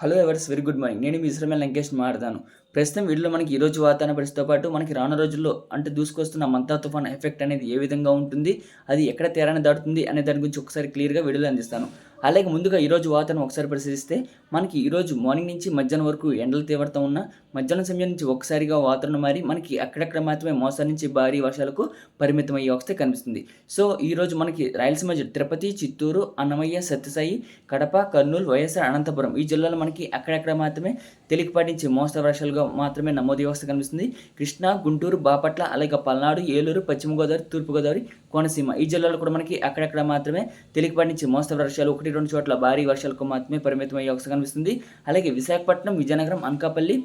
Hello everyone very good morning నేను మీ ఇస్రమేల్ లంకేష్ మాట్లాడతాను. ప్రస్తుతం వీటిలో మనకి ఈ రోజు వాతావరణ పరిస్థితితో పాటు మనకి రాను రోజుల్లో అంటే దూసుకొస్తున్న మంతా తుఫాన్ ఎఫెక్ట్ అనేది ఏ విధంగా ఉంటుంది అది ఎక్కడ తీరాన్ని దాటుతుంది అనే దాని గురించి ఒకసారి క్లియర్గా వీడియోలో అందిస్తాను. అలాగే ముందుగా ఈరోజు వాతావరణం ఒకసారి పరిశీలిస్తే మనకి ఈరోజు మార్నింగ్ నుంచి మధ్యాహ్నం వరకు ఎండలు తీవ్రత ఉన్న మధ్యాహ్నం సమయం నుంచి ఒకసారిగా వాతావరణం మారి మనకి అక్కడక్కడ మాత్రమే మోసం నుంచి భారీ వర్షాలకు పరిమితం అయ్యే అవస్థ కనిపిస్తుంది. సో ఈరోజు మనకి రాయలసీమ తిరుపతి చిత్తూరు అన్నమయ్య సత్యసాయి కడప కర్నూలు వైఎస్ఆర్ అనంతపురం ఈ జిల్లాలో మనకి అక్కడక్కడ మాత్రమే తేలికపాటి నుంచి మోస్తరు వర్షాలుగా మాత్రమే నమోదు వ్యవస్థ కనిపిస్తుంది. కృష్ణా గుంటూరు బాపట్ల అలాగే పల్నాడు ఏలూరు పశ్చిమ గోదావరి తూర్పుగోదావరి కోనసీమ ఈ జిల్లాలో కూడా మనకి అక్కడక్కడ మాత్రమే తేలికపాటి నుంచి మోస్తరు వర్షాలు ఒకటి రెండు చోట్ల భారీ వర్షాలకు మాత్రమే పరిమితమయ్యే అవకాశం కనిపిస్తుంది. అలాగే విశాఖపట్నం విజయనగరం అనకాపల్లి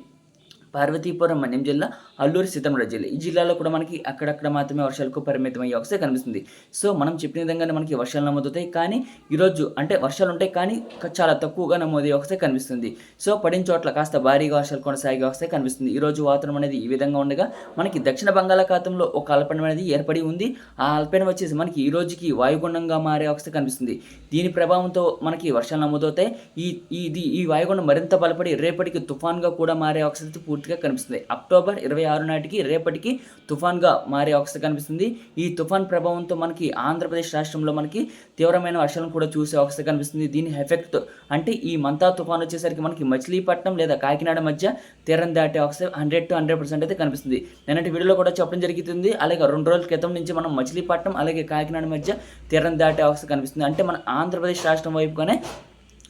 పార్వతీపురం మన్యం జిల్లా అల్లూరి సీతారామరాజు జిల్లా. ఈ జిల్లాలో కూడా మనకి అక్కడక్కడ మాత్రమే వర్షాలకు పరిమితం అయ్యే అవకాశం కనిపిస్తుంది. సో మనం చెప్పిన విధంగానే మనకి వర్షాలు నమోదవుతాయి. కానీ ఈరోజు అంటే వర్షాలు ఉంటాయి కానీ చాలా తక్కువగా నమోదయ్యే అవకాశం కనిపిస్తుంది. సో పడిన చోట్ల కాస్త భారీగా వర్షాలు కొనసాగే అవకాశం కనిపిస్తుంది. ఈరోజు వాతావరణం అనేది ఈ విధంగా ఉండగా మనకి దక్షిణ బంగాళాఖాతంలో ఒక అల్పనం అనేది ఏర్పడి ఉంది. ఆ అల్పనం వచ్చేసి మనకి ఈ రోజుకి వాయుగుండంగా మారే అవకాశం కనిపిస్తుంది. దీని ప్రభావంతో మనకి వర్షాలు నమోదవుతాయి. ఈ ఇది ఈ వాయుగుండం మరింత బలపడి రేపటికి తుఫాన్గా కూడా మారే అవకాశం పూర్తిగా కనిపిస్తుంది. అక్టోబర్ ఇరవై ఆరు నాటికి రేపటికి తుఫాన్గా మారే అవకాశం కనిపిస్తుంది. ఈ తుఫాన్ ప్రభావంతో మనకి ఆంధ్రప్రదేశ్ రాష్ట్రంలో మనకి తీవ్రమైన వర్షాలను కూడా చూసే అవకాశం కనిపిస్తుంది. దీని ఎఫెక్ట్ అంటే ఈ మంతా తుఫాన్ వచ్చేసరికి మనకి మచిలీపట్నం లేదా కాకినాడ మధ్య తీరం దాటే అవకాశం హండ్రెడ్ టు హండ్రెడ్ పర్సెంట్ అయితే కనిపిస్తుంది. నిన్నటి వీడియోలో కూడా చెప్పడం జరుగుతుంది. అలాగే రెండు రోజుల క్రితం నుంచి మనం మచిలీపట్నం అలాగే కాకినాడ మధ్య తీరం దాటే అవకాశం కనిపిస్తుంది. అంటే మన ఆంధ్రప్రదేశ్ రాష్ట్రం వైపుగానే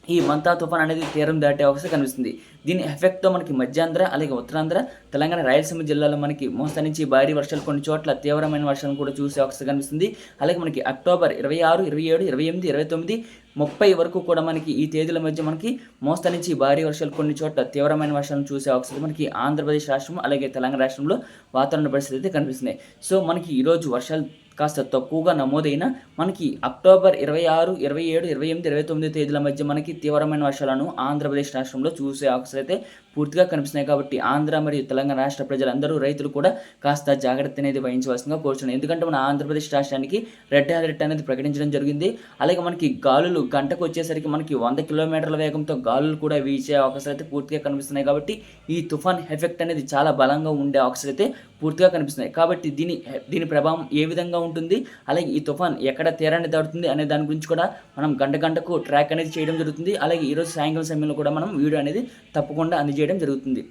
ఈ మంతా తుఫాన్ అనేది తీరం దాటే అవకాశం కనిపిస్తుంది. దీని ఎఫెక్ట్తో మనకి మధ్యాంధ్ర అలాగే ఉత్తరాంధ్ర తెలంగాణ రాయలసీమ జిల్లాలో మనకి మోస్తా నుంచి భారీ వర్షాలు కొన్ని చోట్ల తీవ్రమైన వర్షాలను కూడా చూసే అవకాశం కనిపిస్తుంది. అలాగే మనకి అక్టోబర్ ఇరవై ఆరు ఇరవై ఏడు ఇరవై ఎనిమిది ఇరవై తొమ్మిది ముప్పై వరకు కూడా మనకి ఈ తేదీల మధ్య మనకి మోస్తా నుంచి భారీ వర్షాలు కొన్ని చోట్ల తీవ్రమైన వర్షాలను చూసే అవకాశం మనకి ఆంధ్రప్రదేశ్ రాష్ట్రం అలాగే తెలంగాణ రాష్ట్రంలో వాతావరణ పరిస్థితి అయితే కనిపిస్తున్నాయి సో మనకి ఈరోజు వర్షాలు కాస్త తక్కువగా నమోదైన మనకి అక్టోబర్ ఇరవై ఆరు ఇరవై ఏడు ఇరవై ఎనిమిది ఇరవై తొమ్మిది తేదీల మధ్య మనకి తీవ్రమైన వర్షాలను ఆంధ్రప్రదేశ్ రాష్ట్రంలో చూసే అవకాశం అయితే పూర్తిగా కనిపిస్తున్నాయి కాబట్టి ఆంధ్ర మరియు తెలంగాణ రాష్ట్ర ప్రజలందరూ రైతులు కూడా కాస్త జాగ్రత్త అనేది వహించవలసిందిగా కోరుచున్నాను. ఎందుకంటే మన ఆంధ్రప్రదేశ్ రాష్ట్రానికి రెడ్ అలర్ట్ అనేది ప్రకటించడం జరిగింది. అలాగే మనకి గాలులు గంటకు వచ్చేసరికి మనకి వంద కిలోమీటర్ల వేగంతో గాలులు కూడా వీచే అవకాశాలు అయితే పూర్తిగా కనిపిస్తున్నాయి కాబట్టి ఈ తుఫాన్ ఎఫెక్ట్ అనేది చాలా బలంగా ఉండే అవకాశాలు అయితే పూర్తిగా కనిపిస్తున్నాయి. కాబట్టి దీని దీని ప్రభావం ఏ విధంగా ఉంటుంది? అలాగే ఈ తుఫాన్ ఎక్కడ తీరాన్ని దాటుతుంది అనే దాని గురించి కూడా మనం గంట గంటకు ట్రాక్ అనేది చేయడం జరుగుతుంది. అలాగే ఈరోజు సాయంకాలం సమయంలో కూడా మనం వీడియో అనేది తప్పకుండా అందజేయడం జరుగుతుంది.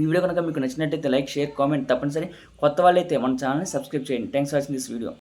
ఈ వీడియో కనుక మీకు నచ్చినట్టయితే లైక్ షేర్ కామెంట్ తప్పనిసరి. కొత్త వాళ్ళైతే మన ఛానల్ని సబ్స్క్రైబ్ చేయండి. Thanks watching this video